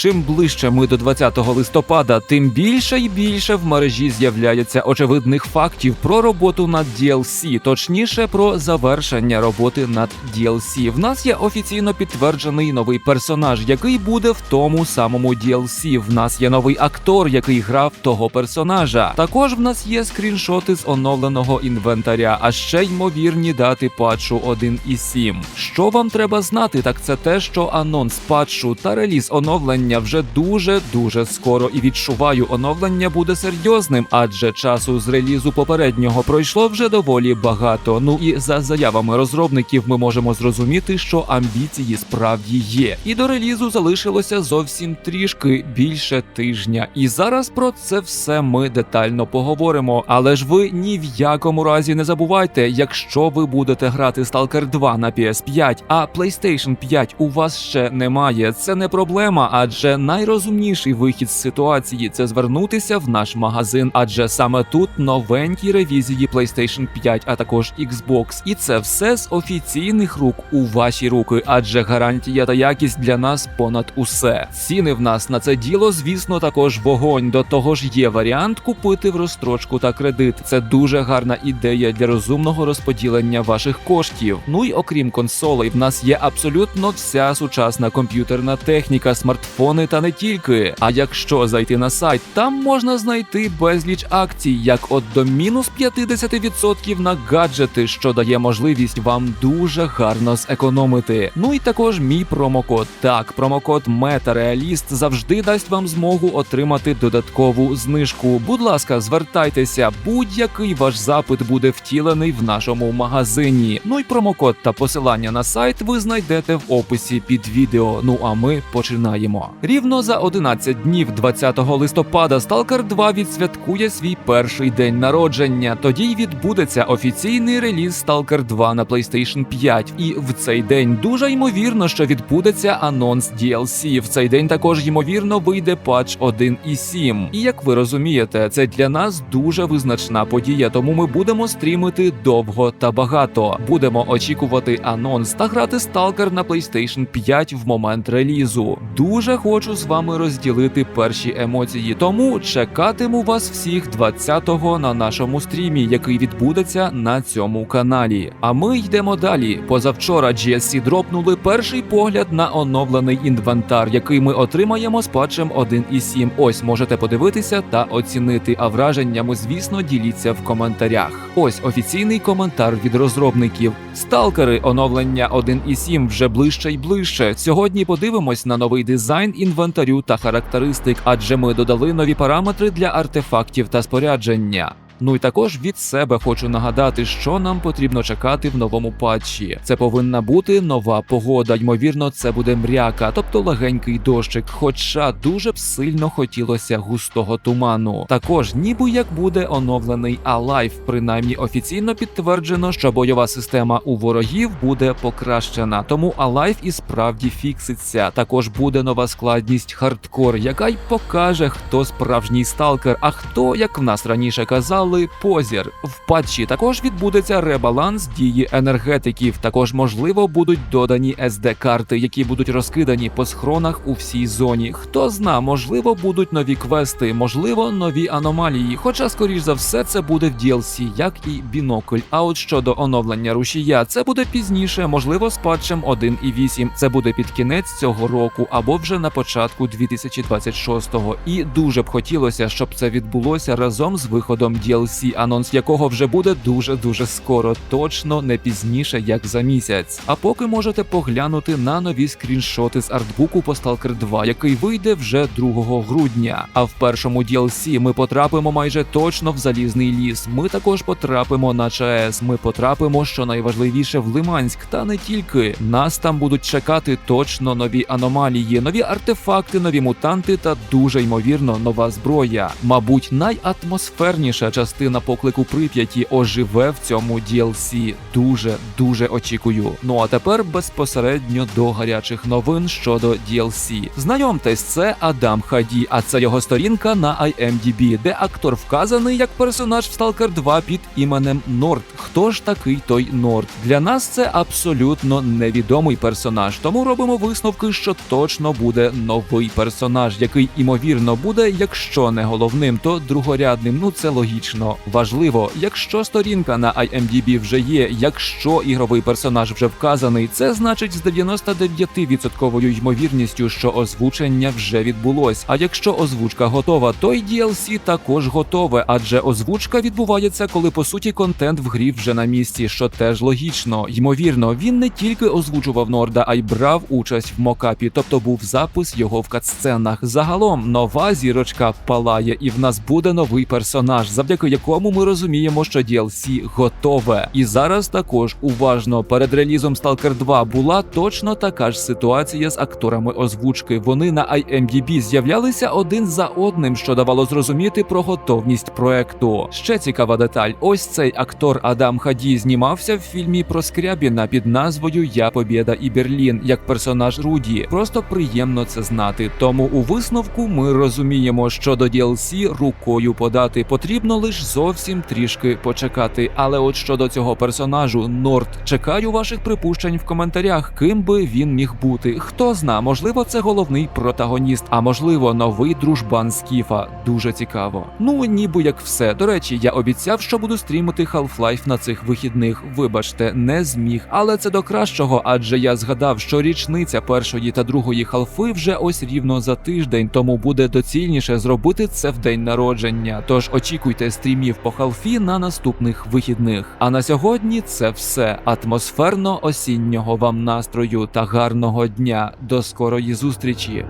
чим ближче ми до 20 листопада, тим більше і більше в мережі з'являється очевидних фактів про роботу над DLC, точніше про завершення роботи над DLC. В нас є офіційно підтверджений новий персонаж, який буде в тому самому DLC. В нас є новий актор, який грав того персонажа. Також в нас є скріншоти з оновленого інвентаря, а ще ймовірні дати патчу 1.7. Що вам треба знати, так це те, що анонс патчу та реліз оновлення вже дуже дуже скоро. І відчуваю, оновлення буде серйозним, адже часу з релізу попереднього пройшло вже доволі багато. Ну і за заявами розробників ми можемо зрозуміти, що амбіції справді є. І до релізу залишилося зовсім трішки більше тижня. І зараз про це все ми детально поговоримо. Але ж ви ні в якому разі не забувайте, якщо ви будете грати Stalker 2 на PS5, а PlayStation 5 у вас ще немає. Це не проблема, адже найрозумніший вихід з ситуації це звернутися в наш магазин, адже саме тут новенькі ревізії PlayStation 5, а також Xbox. І це все з офіційних рук у ваші руки, адже гарантія та якість для нас понад усе. Ціни в нас на це діло, звісно, також вогонь. До того ж, є варіант купити в розстрочку та кредит. Це дуже гарна ідея для розумного розподілення ваших коштів. Ну і окрім консолей, в нас є абсолютно вся сучасна комп'ютерна техніка, смартфони та не тільки. А якщо зайти на сайт, там можна знайти безліч акцій, як от до мінус 50% на гаджети, що дає можливість вам дуже гарно зекономити. Ну і також мій промокод. Так, промокод Метареаліст завжди дасть вам змогу отримати додаткову знижку. Будь ласка, звертайтеся, будь-який ваш запит буде втілений в нашому магазині. Ну і промокод та посилання на сайт ви знайдете в описі під відео. Ну а ми починаємо. Рівно за 11 днів, 20 листопада, Stalker 2 відсвяткує свій перший день народження. Тоді й відбудеться офіційний реліз Stalker 2 на PlayStation 5. І в цей день дуже ймовірно, що відбудеться анонс DLC. В цей день також ймовірно вийде патч 1.7. І як ви розумієте, це для нас дуже визначна подія, тому ми будемо стрімити довго та багато. Будемо очікувати анонс та грати Stalker на PlayStation 5 в момент релізу. Дуже хочу з вами розділити перші емоції, тому чекатиму вас всіх 20-го на нашому стрімі, який відбудеться на цьому каналі. А ми йдемо далі. Позавчора GSC дропнули перший погляд на оновлений інвентар, який ми отримаємо з патчем 1.7. Ось можете подивитися та оцінити. А враженнями, звісно, діліться в коментарях. Ось офіційний коментар від розробників. Сталкери оновлення 1.7 вже ближче й ближче. Сьогодні подивимось на новий дизайн інвентарю та характеристик, адже ми додали нові параметри для артефактів та спорядження. Ну і також від себе хочу нагадати, що нам потрібно чекати в новому патчі. Це повинна бути нова погода. Ймовірно, це буде мряка, тобто легенький дощик. Хоча дуже б сильно хотілося густого туману. Також, ніби як буде оновлений Alive, принаймні офіційно підтверджено, що бойова система у ворогів буде покращена. Тому Alive і справді фікситься. Також буде нова складність хардкор, яка й покаже, хто справжній сталкер, а хто, як в нас раніше казали, позір. В патчі також відбудеться ребаланс дії енергетиків. Також можливо будуть додані sd карти які будуть розкидані по схронах у всій зоні. Хто зна, можливо, будуть нові квести, можливо, нові аномалії. Хоча, скоріш за все, це буде в DLC, як і бінокль. А от щодо оновлення рушія, це буде пізніше, можливо, з патчем 1.8. Це буде під кінець цього року або вже на початку 2026-го. І дуже б хотілося, щоб це відбулося разом з виходом DLC, анонс якого вже буде дуже дуже скоро, точно не пізніше, як за місяць. А поки можете поглянути на нові скріншоти з артбуку по Stalker 2, який вийде вже 2 грудня. А в першому DLC ми потрапимо майже точно в залізний ліс. Ми також потрапимо на ЧАЕС. Ми потрапимо, що найважливіше, в Лиманськ, та не тільки нас там будуть чекати точно нові аномалії, нові артефакти, нові мутанти та дуже ймовірно нова зброя. Мабуть, найатмосферніша частина частина поклику Прип'яті оживе в цьому DLC. Дуже дуже очікую. Ну а тепер безпосередньо до гарячих новин щодо DLC. Знайомтесь, це Адам Хаді, а це його сторінка на IMDb, де актор вказаний як персонаж в Stalker 2 під іменем Норд. Хто ж такий той Норд? Для нас це абсолютно невідомий персонаж, тому робимо висновки, що точно буде новий персонаж, який імовірно буде, якщо не головним, то другорядним. Ну це логічно. Важливо, якщо сторінка на IMDb вже є, якщо ігровий персонаж вже вказаний, це значить з 99% ймовірністю, що озвучення вже відбулось. А якщо озвучка готова, то й DLC також готове, адже озвучка відбувається, коли по суті контент в грі вже на місці, що теж логічно. Ймовірно, він не тільки озвучував Норда, а й брав участь в мокапі, тобто був запис його в катсценах. Загалом нова зірочка палає, і в нас буде новий персонаж, завдяки якому ми розуміємо, що DLC готове. І зараз також уважно перед релізом Stalker 2 була точно така ж ситуація з акторами озвучки. Вони на IMDb з'являлися один за одним, що давало зрозуміти про готовність проекту. Ще цікава деталь: ось цей актор Адам Хаді знімався в фільмі про Скрябіна під назвою Я Побєда і Берлін як персонаж Руді. Просто приємно це знати. Тому у висновку ми розуміємо, що до DLC рукою подати потрібно лише зовсім трішки почекати. Але от щодо цього персонажу Норд, чекаю ваших припущень в коментарях, ким би він міг бути. Хто зна, можливо, це головний протагоніст, а можливо, новий дружбан Скіфа. Дуже цікаво. Ну ніби як все. До речі, я обіцяв, що буду стрімити Half-Life на цих вихідних. Вибачте, не зміг, але це до кращого, адже я згадав, що річниця першої та другої халфи вже ось рівно за тиждень, тому буде доцільніше зробити це в день народження. Тож очікуйте стрімів по халфі на наступних вихідних. А на сьогодні це все. Атмосферно осіннього вам настрою та гарного дня. До скорої зустрічі.